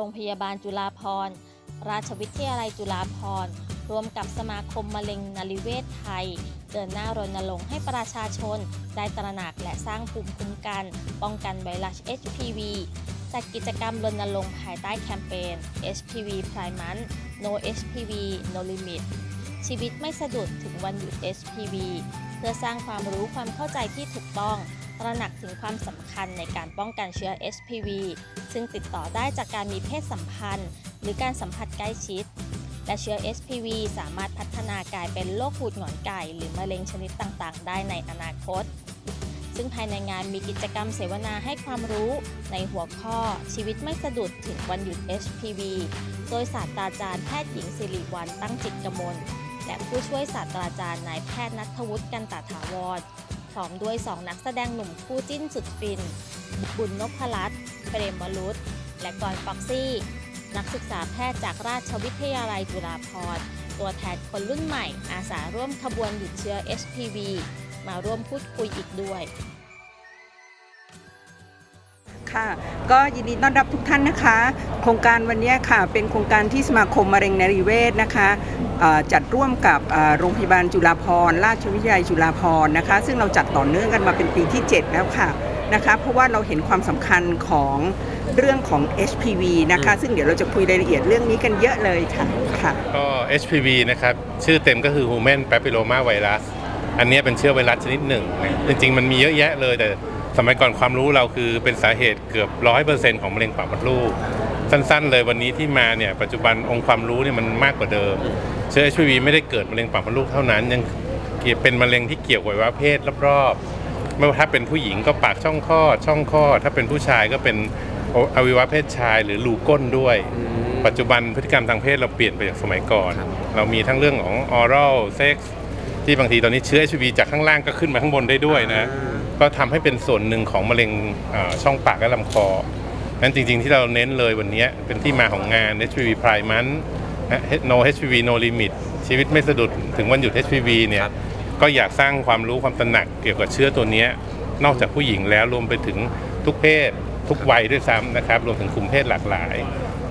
รงพยาบาลจุฬาภรณ์ ราชวิทยาลัยจุฬาภรณ์ร่วมกับสมาคมมะเร็งนริเวศไทย เดินหน้ารณรงค์ให้ประชาชน ได้ตระหนักและสร้างภูมิคุ้มกัน ป้องกันไวรัส HPV จัดกิจกรรมรณรงค์ภายใต้แคมเปญ HPV Pride Month No HPV No Limit ชีวิตไม่สะดุดถึงวันหยุด HPV เพื่อสร้างความรู้ความเข้าใจที่ถูกต้อง ตระหนักถึงความสำคัญในการป้องกันเชื้อ HPV ซึ่งติดต่อได้จากการมีเพศสัมพันธ์ หรือการสัมผัสใกล้ชิด และเชื้อ HPV สามารถพัฒนากลายเป็นโรคหูดหงอนไก่ หรือมะเร็งชนิดต่างๆ ได้ในอนาคต ซึ่งภายในงานมีกิจกรรมเสวนาให้ความรู้ในหัวข้อชีวิตไม่สะดุดถึงวันหยุด HPV โดยศาสตราจารย์แพทย์หญิงสิริวัลตั้งจิตกมลและผู้ช่วยศาสตราจารย์นายแพทย์นัทวุฒิกันตาถาวร พร้อมด้วย 2 นักแสดงหนุ่มคู่จิ้นสุดฟิน บุญนพรัตน์เปรมวรุษและกรฟ็อกซี่ นักศึกษาแพทย์จากราชวิทยาลัยจุฬาภรณ์ ตัวแทนคนรุ่นใหม่อาสาร่วมขบวนหยุดเชื้อ HPV มาร่วมพูดคุยอีกด้วย ค่ะ ก็ยินดีต้อนรับทุกท่านนะคะ โครงการวันนี้ค่ะ เป็นโครงการที่สมาคมมะเร็งนริเวศนะคะเอ่อจัดร่วมกับเอ่อโรงพยาบาลจุฬาภรณ์ราชวิทยาลัยจุฬาภรณ์นะคะ ซึ่งเราจัดต่อเนื่องกันมาเป็นปีที่ 7 แล้วค่ะนะคะเพราะว่าเราเห็นความสำคัญของเรื่องของ HPV นะคะ ซึ่งเดี๋ยวเราจะคุยรายละเอียดเรื่องนี้กันเยอะเลยค่ะค่ะก็ HPV นะครับ ชื่อเต็มก็คือ Human Papilloma Virus อันเนี้ยเป็นเชื้อไวรัสชนิดหนึ่งนะจริง ๆ มันมีเยอะแยะเลยแต่ สมัยก่อนความรู้เราคือเป็นสาเหตุเกือบ100%ของมะเร็งปากมดลูก สั้นๆ เลยวันนี้ที่มาเนี่ยปัจจุบันองค์ความรู้เนี่ยมันมากกว่าเดิม เชื้อ HPV ไม่ได้เกิดมะเร็งปากมดลูกเท่านั้น ยังเกี่ยวเป็นมะเร็งที่เกี่ยวกับอวัยวะเพศรอบๆไม่ว่าถ้าเป็นผู้หญิงก็ปากช่องคลอดช่องคลอดถ้าเป็นผู้ชายก็เป็นอวัยวะเพศชายหรือรูก้นด้วย ปัจจุบันพฤติกรรมทางเพศเราเปลี่ยนไปจากสมัยก่อน เรามีทั้งเรื่องของ oral sex ที่บางทีตอนนี้เชื้อ HIV จากข้างล่างก็ขึ้นมาข้างบนได้ด้วยนะ ก็ทำให้เป็นส่วนหนึ่งของมะเร็งช่องปากและลำคอนั้นจริงๆที่เราเน้นเลยวันนี้เป็นที่มาของงาน HPV Pride Month น No HPV No Limit ชีวิตไม่สะดุดถึงวันหยุด HPV เนี่ยก็อยากสร้างความรู้ความตระหนักเกี่ยวกับเชื้อตัวนี้นอกจากผู้หญิงแล้วรวมไปถึงทุกเพศทุกวัยด้วยซ้ำนะครับ รวมถึงกลุ่มเพศหลากหลาย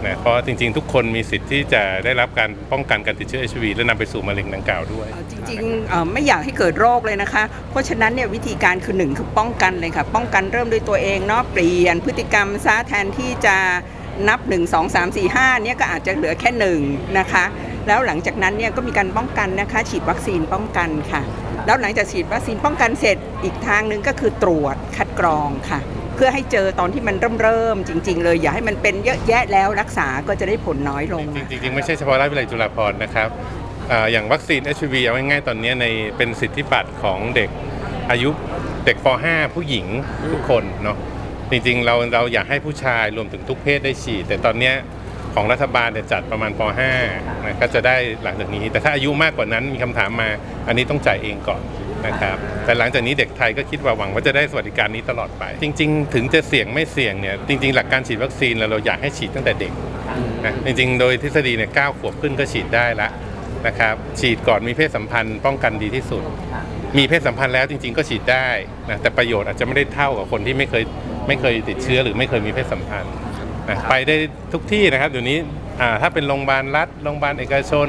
นะเพราะจริง ๆ ทุกคนมีสิทธิ์ที่จะได้รับการป้องกันการติดเชื้อ HIV และนำไปสู่มะเร็งดังกล่าวด้วย จริงๆเอ่อไม่อยากให้เกิดโรคเลยนะคะ เพราะฉะนั้นเนี่ยวิธีการคือหนึ่งคือป้องกันเลยค่ะ ป้องกันเริ่มด้วยตัวเองเนาะเปลี่ยนพฤติกรรมซะแทนที่จะนับ 1 2 3 4 5เนี่ยก็อาจจะเหลือแค่หนึ่งนะคะ แล้วหลังจากนั้นเนี่ยก็มีการป้องกันนะคะ ฉีดวัคซีนป้องกันค่ะ แล้วหลังจากฉีดวัคซีนป้องกันเสร็จอีกทางหนึ่งก็คือตรวจคัดกรองค่ะ พื่อให้เจอตอนที่มันเริ่มเริ่มจริง ๆ เลย อย่าให้มันเป็นเยอะแยะแล้วรักษาก็จะได้ผลน้อยลง จริงๆไม่ใช่เฉพาะราชวิทยาลัยจุฬาภรณ์นะครับอ่าอย่างวัคซีน HIV เอาง่ายๆตอนนี้ในเป็นสิทธิบัตรของเด็กอายุเด็กป .5 ผู้หญิงทุกคนเนาะจริงๆเราเราอยากให้ผู้ชายรวมถึงทุกเพศได้ฉีด แต่ตอนเนี้ยของรัฐบาลเนี่ยจัดประมาณป .5 นะก็จะได้หลังจากนี้ แต่ถ้าอายุมากกว่านั้นมีคำถามมา อันนี้ต้องจ่ายเองก่อน นะครับแต่หลังจากนี้เด็กไทยก็คิดว่าหวังว่าจะได้สวัสดิการนี้ตลอดไป จริง ๆ ถึงจะเสี่ยงไม่เสี่ยงเนี่ยจริง ๆ หลักการฉีดวัคซีนเราอยากให้ฉีดตั้งแต่เด็กนะจริงๆ โดยทฤษฎีเนี่ยเก้าขวบขึ้นก็ฉีดได้ละนะครับฉีดก่อนมีเพศสัมพันธ์ป้องกันดีที่สุด มีเพศสัมพันธ์แล้วจริง ๆ ก็ฉีดได้นะแต่ประโยชน์อาจจะไม่ได้เท่ากับคนที่ไม่เคยไม่เคยติดเชื้อหรือไม่เคยมีเพศสัมพันธ์นะไปได้ทุกที่นะครับเดี๋ยวนี้ถ้าเป็นโรงพยาบาลรัฐโรงพยาบาลเอกชน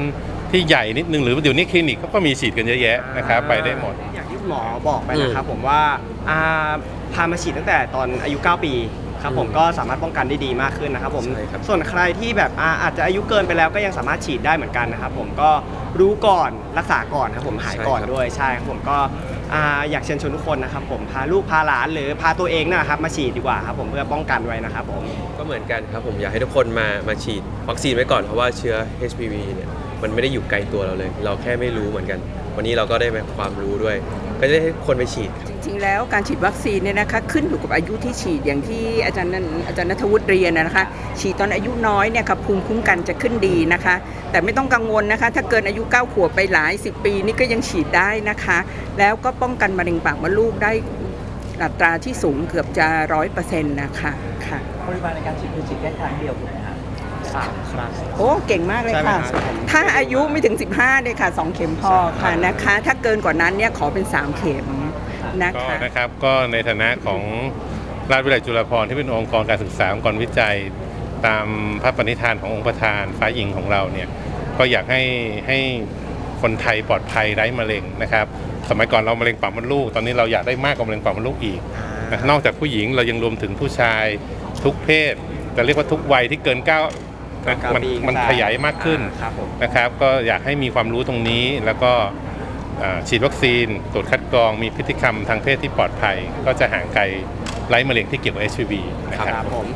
ที่ใหญ่นิดนึงหรือเดี๋ยวนี้คลินิกเขาก็มีฉีดกันเยอะแยะนะครับไปได้หมด อย่างที่หมอบอกไปนะครับผมว่าอ่าพามาฉีดตั้งแต่ตอนอายุ 9 ปีครับผมก็สามารถป้องกันได้ดีมากขึ้นนะครับผมใช่ครับ ส่วนใครที่แบบอ่าอาจจะอายุเกินไปแล้วก็ยังสามารถฉีดได้เหมือนกันนะครับผมก็รู้ก่อนรักษาก่อนครับผมหายก่อนด้วยใช่ครับผมก็อ่าอยากเชิญชวนทุกคนนะครับผมพาลูกพาหลานหรือพาตัวเองนะครับมาฉีดดีกว่าครับผมเพื่อป้องกันไว้นะครับผม ก็เหมือนกันครับผมอยากให้ทุกคนมามาฉีดวัคซีนไว้ก่อนเพราะว่าเชื้อ HPV เนี่ย มันไม่ได้อยู่ไกลตัวเราเลย เราแค่ไม่รู้เหมือนกัน วันนี้เราก็ได้มาความรู้ด้วย ก็จะได้ให้คนไปฉีดครับ จริงๆ แล้วการฉีดวัคซีนเนี่ยนะคะขึ้นอยู่กับอายุที่ฉีดอย่างที่อาจารย์นันอาจารย์นัทวุฒิเรียนนะคะ ฉีดตอนอายุน้อยเนี่ยค่ะภูมิคุ้มกันจะขึ้นดีนะคะ แต่ไม่ต้องกังวลนะคะ ถ้าเกินอายุ9ขวบไปหลาย 10 ปีนี่ก็ยังฉีดได้นะคะ แล้วก็ป้องกันมะเร็งปากมดลูกได้อัตราที่สูงเกือบจะร้อยเปอร์เซ็นต์นะคะค่ะ ปริมาณในการฉีดคือฉีดแค่ครั้งเดียวถูกไหมครับ สามครั้ง โอ้เก่งมากเลยใช่ไหมค่ะครับผมถ้าอายุไม่ถึง 15เนี่ยค่ะ 2 เข็มพอค่ะนะคะ ถ้าเกินกว่านั้นเนี่ยขอเป็น 3 เข็มนะก็คะ นะครับก็ในฐานะของราชวิทยาลัยจุฬาภรณ์ที่เป็นองค์กรการศึกษาองค์กรวิจัย ตามพระปณิธานขององค์ประธานฟ้าหญิงของเราเนี่ยก็อยากให้ให้คนไทยปลอดภัยไร้มะเร็งนะครับ สมัยก่อนเรามะเร็งปากมดลูก ตอนนี้เราอยากได้มากกว่ามะเร็งปากมดลูกอีกนะนอกจากผู้หญิงเรายังรวมถึงผู้ชายทุกเพศจะเรียกว่าทุกวัยที่เกินเก้า นะเก้ามันปีมันได้ขยายมากขึ้นอ่าครับผมนะครับ ก็อยากให้มีความรู้ตรงนี้แล้วก็อ่าฉีดวัคซีน ตรวจคัดกรองมีพฤติกรรมทางเพศที่ปลอดภัย ก็จะห่างไกลไร้มะเร็งที่เกี่ยวกับ HIV นะคครัรับบผม